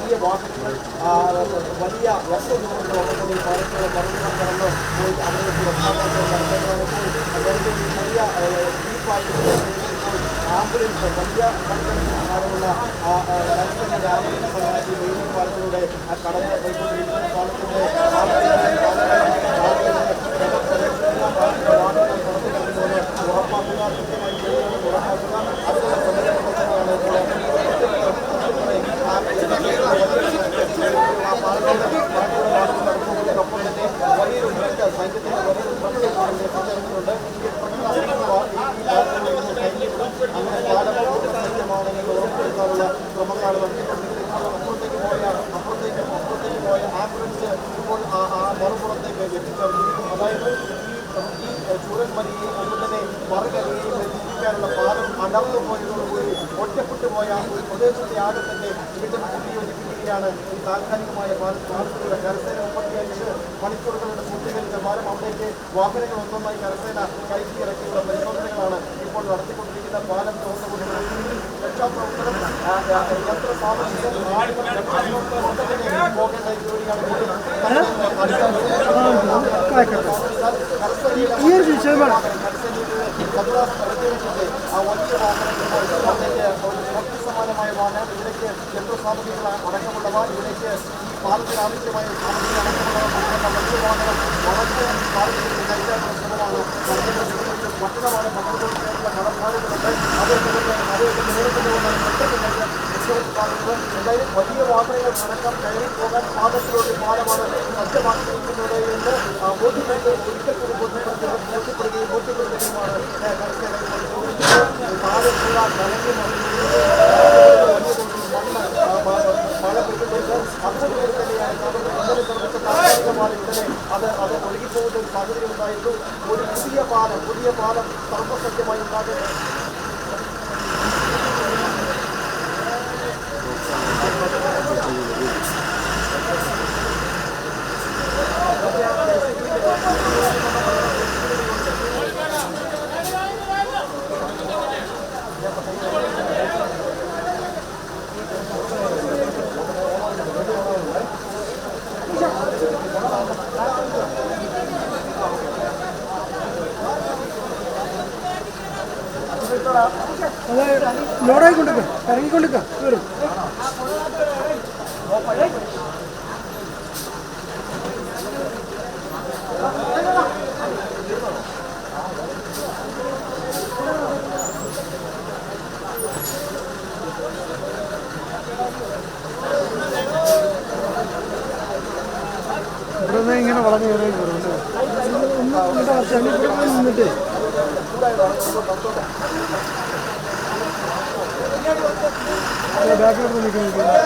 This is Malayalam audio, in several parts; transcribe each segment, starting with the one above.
വലിയ വാഹനങ്ങൾ വലിയ വസ്തുക്കൾ പറക്കുള്ള പറക്കുന്ന കടന്ന് പോയി അദ്ദേഹത്തിന് അദ്ദേഹത്തിന് വലിയ ജീപ്പായിട്ട് ആംബുലൻസ് വലിയ ആളുള്ള ആംബുലൻസ് പാലത്തിലൂടെ കടന്ന് പോയിക്കൊണ്ടിരിക്കുന്ന പാലത്തിലൂടെ നടത്തിക്കൊണ്ടിരിക്കുന്നത് അപ്പുറത്തേക്ക് അപ്പുറത്തേക്ക് പോയ ആംബുലൻസ് ഇപ്പോൾ മറുപുറത്തേക്ക് എത്തിച്ചേർന്നിരിക്കുന്നു അതായത് ഈ ഈ അതുപോലെ തന്നെ മറുകരയെയും എത്തിക്കാനുള്ള പാലം അടർന്നു പോയതോടുകൂടി ഒറ്റപ്പെട്ടു പോയ ഒരു പ്രദേശത്തെ ആകെ തന്നെ വീണ്ടും കൂട്ടിയോജിപ്പിക്കുകയാണ് താൽക്കാലികമായ പാലത്തിലൂടെ കരസേന മുപ്പത്തിയഞ്ച് മണിക്കൂറുകളുടെ പൂർത്തീകരിച്ച ഭാരം അവിടേക്ക് വാഹനങ്ങൾ ഒന്നൊന്നായി കരസേന കയറ്റി ഇറക്കിയുള്ള പരിശോധനകളാണ് ഇപ്പോൾ നടത്തിക്കൊണ്ടിരിക്കുന്ന പാലം തുറന്നുകൊണ്ടിരിക്കുന്നത് രക്ഷാപ്രവർത്തനം യന്ത്ര സാമഗ്രികൾ പോകേണ്ട ഈ ഒരു വിഷയമാണ് എന്തായാലും വലിയ വാഹനങ്ങൾ നടക്കാൻ കയറി പോകാൻ പാദത്തിലൂടെ പാലമാണ് സജ്ജമാക്കിയിരിക്കുന്നത് എന്ന് ആ, ബോധ്യപ്പെട്ട് ഒരിക്കൽ ഇന്നലെ അത് അത് ഒഴുകിപ്പോകുന്ന ഒരു സാഹചര്യം ഉണ്ടായിരുന്നു. ഒരു പുതിയ പാലം പുതിയ പാലം സർവസത്യമായി ഉണ്ടാകുന്നത് അത് ലോഡായിക്കൊണ്ടിരിക്കുക ഇറങ്ങിക്കൊണ്ടിരിക്കുക വരും ഇവിടെ നിന്ന് ഇങ്ങനെ വളഞ്ഞു കയറി ഒന്ന് बैकवर्ड में निकल गया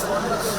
പോയി നിന്നിട്ടേ